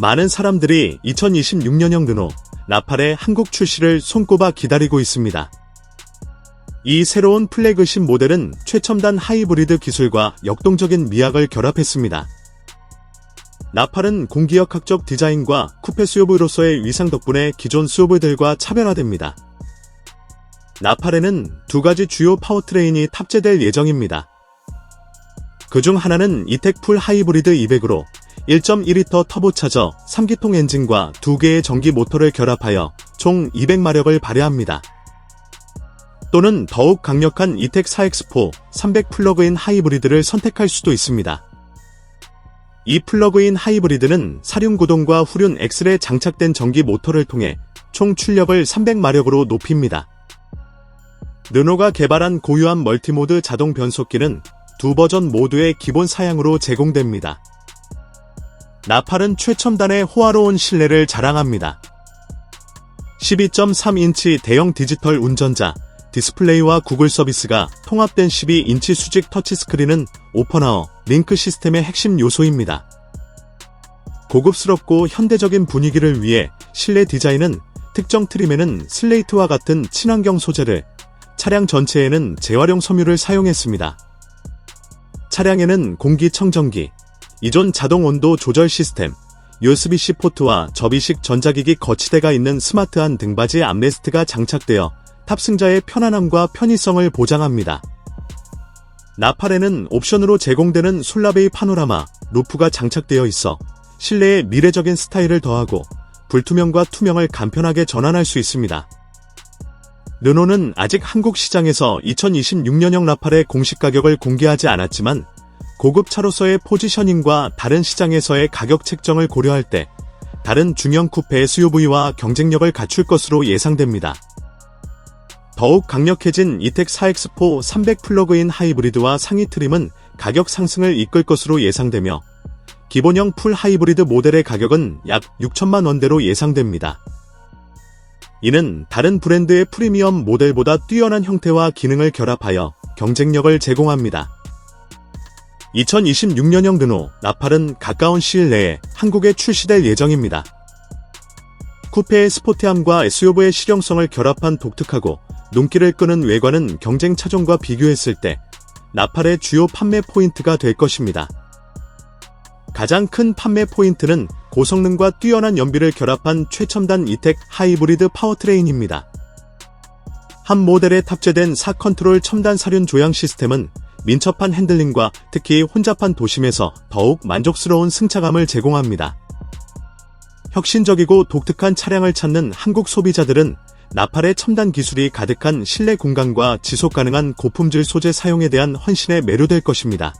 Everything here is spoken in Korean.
많은 사람들이 2026년형 르노 나팔의 한국 출시를 손꼽아 기다리고 있습니다. 이 새로운 플래그십 모델은 최첨단 하이브리드 기술과 역동적인 미학을 결합했습니다. 나팔은 공기역학적 디자인과 쿠페 수요브로서의 위상 덕분에 기존 수요브들과 차별화됩니다. 나팔에는 두 가지 주요 파워트레인이 탑재될 예정입니다. 그중 하나는 이텍 풀 하이브리드 200으로 1.2리터 터보차저 3기통 엔진과 두 개의 전기 모터를 결합하여 총 200마력을 발휘합니다. 또는 더욱 강력한 이텍 4X4 300 플러그인 하이브리드를 선택할 수도 있습니다. 이 플러그인 하이브리드는 사륜 구동과 후륜 엑셀에 장착된 전기 모터를 통해 총 출력을 300마력으로 높입니다. 르노가 개발한 고유한 멀티모드 자동 변속기는 두 버전 모두의 기본 사양으로 제공됩니다. 나팔은 최첨단의 호화로운 실내를 자랑합니다. 12.3인치 대형 디지털 운전자, 디스플레이와 구글 서비스가 통합된 12인치 수직 터치스크린은 오퍼나어 링크 시스템의 핵심 요소입니다. 고급스럽고 현대적인 분위기를 위해 실내 디자인은 특정 트림에는 슬레이트와 같은 친환경 소재를, 차량 전체에는 재활용 섬유를 사용했습니다. 차량에는 공기청정기, 이존 자동 온도 조절 시스템, USB-C 포트와 접이식 전자기기 거치대가 있는 스마트한 등받이 암레스트가 장착되어 탑승자의 편안함과 편의성을 보장합니다. 나팔에는 옵션으로 제공되는 솔라베이 파노라마, 루프가 장착되어 있어 실내에 미래적인 스타일을 더하고 불투명과 투명을 간편하게 전환할 수 있습니다. 르노는 아직 한국 시장에서 2026년형 나팔의 공식 가격을 공개하지 않았지만 고급 차로서의 포지셔닝과 다른 시장에서의 가격 책정을 고려할 때 다른 중형 쿠페의 부위와 경쟁력을 갖출 것으로 예상됩니다. 더욱 강력해진 이텍 4X4 300 플러그인 하이브리드와 상위 트림은 가격 상승을 이끌 것으로 예상되며 기본형 풀 하이브리드 모델의 가격은 약 6천만 원대로 예상됩니다. 이는 다른 브랜드의 프리미엄 모델보다 뛰어난 형태와 기능을 결합하여 경쟁력을 제공합니다. 2026년형 르노 나팔은 가까운 시일 내에 한국에 출시될 예정입니다. 쿠페의 스포티함과 SUV의 실용성을 결합한 독특하고 눈길을 끄는 외관은 경쟁 차종과 비교했을 때 나팔의 주요 판매 포인트가 될 것입니다. 가장 큰 판매 포인트는 고성능과 뛰어난 연비를 결합한 최첨단 이텍 하이브리드 파워트레인입니다. 한 모델에 탑재된 4컨트롤 첨단 사륜 조향 시스템은 민첩한 핸들링과 특히 혼잡한 도심에서 더욱 만족스러운 승차감을 제공합니다. 혁신적이고 독특한 차량을 찾는 한국 소비자들은 나팔의 첨단 기술이 가득한 실내 공간과 지속 가능한 고품질 소재 사용에 대한 헌신에 매료될 것입니다.